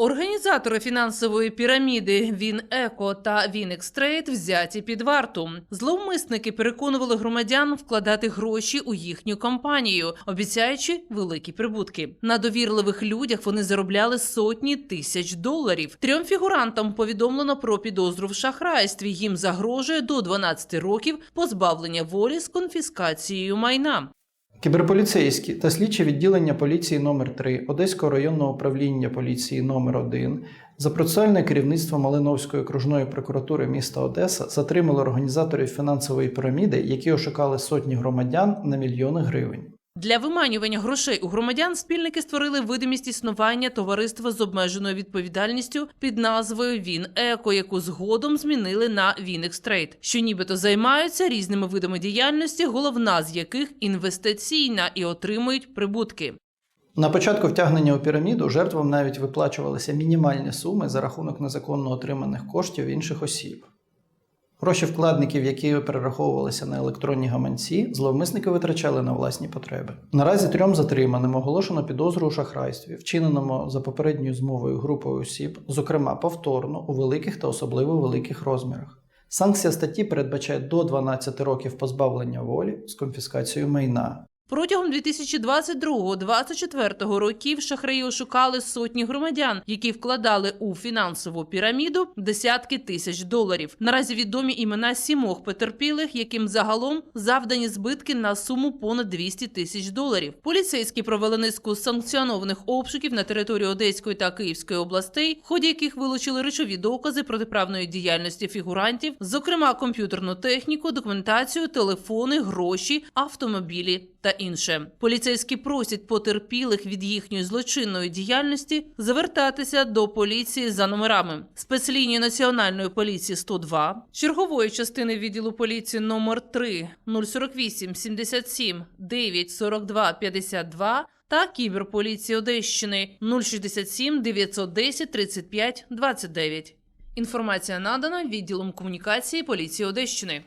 Організатори фінансової піраміди Він Еко та Він Екстрейт взяті під варту. Зловмисники переконували громадян вкладати гроші у їхню компанію, обіцяючи великі прибутки. На довірливих людях вони заробляли сотні тисяч доларів. Трьом фігурантам повідомлено про підозру в шахрайстві. Їм загрожує до 12 років позбавлення волі з конфіскацією майна. Кіберполіцейські та слідчі відділення поліції номер 3 Одеського районного управління поліції номер 1 за процесуальне керівництво Малиновської окружної прокуратури міста Одеса затримали організаторів фінансової піраміди, які ошукали сотні громадян на мільйони гривень. Для виманювання грошей у громадян спільники створили видимість існування товариства з обмеженою відповідальністю під назвою Він Еко, яку згодом змінили на Він Екстрейт, що нібито займаються різними видами діяльності, головна з яких інвестиційна і отримують прибутки. На початку втягнення у піраміду жертвам навіть виплачувалися мінімальні суми за рахунок незаконно отриманих коштів інших осіб. Гроші вкладників, які перераховувалися на електронні гаманці, зловмисники витрачали на власні потреби. Наразі трьом затриманим оголошено підозру у шахрайстві, вчиненому за попередньою змовою групою осіб, зокрема повторно у великих та особливо великих розмірах. Санкція статті передбачає до 12 років позбавлення волі з конфіскацією майна. Протягом 2022-2024 років шахраї ошукали сотні громадян, які вкладали у фінансову піраміду десятки тисяч доларів. Наразі відомі імена сімох потерпілих, яким загалом завдані збитки на суму понад 200 тисяч доларів. Поліцейські провели низку санкціонованих обшуків на території Одеської та Київської областей, в ході яких вилучили речові докази протиправної діяльності фігурантів, зокрема комп'ютерну техніку, документацію, телефони, гроші, автомобілі та інше. Поліцейські просять потерпілих від їхньої злочинної діяльності звертатися до поліції за номерами спецлінії Національної поліції 102, чергової частини відділу поліції номер 3 048 77 9 42 52 та кіберполіції Одещини 067 910 35 29. Інформація надана відділом комунікації поліції Одещини.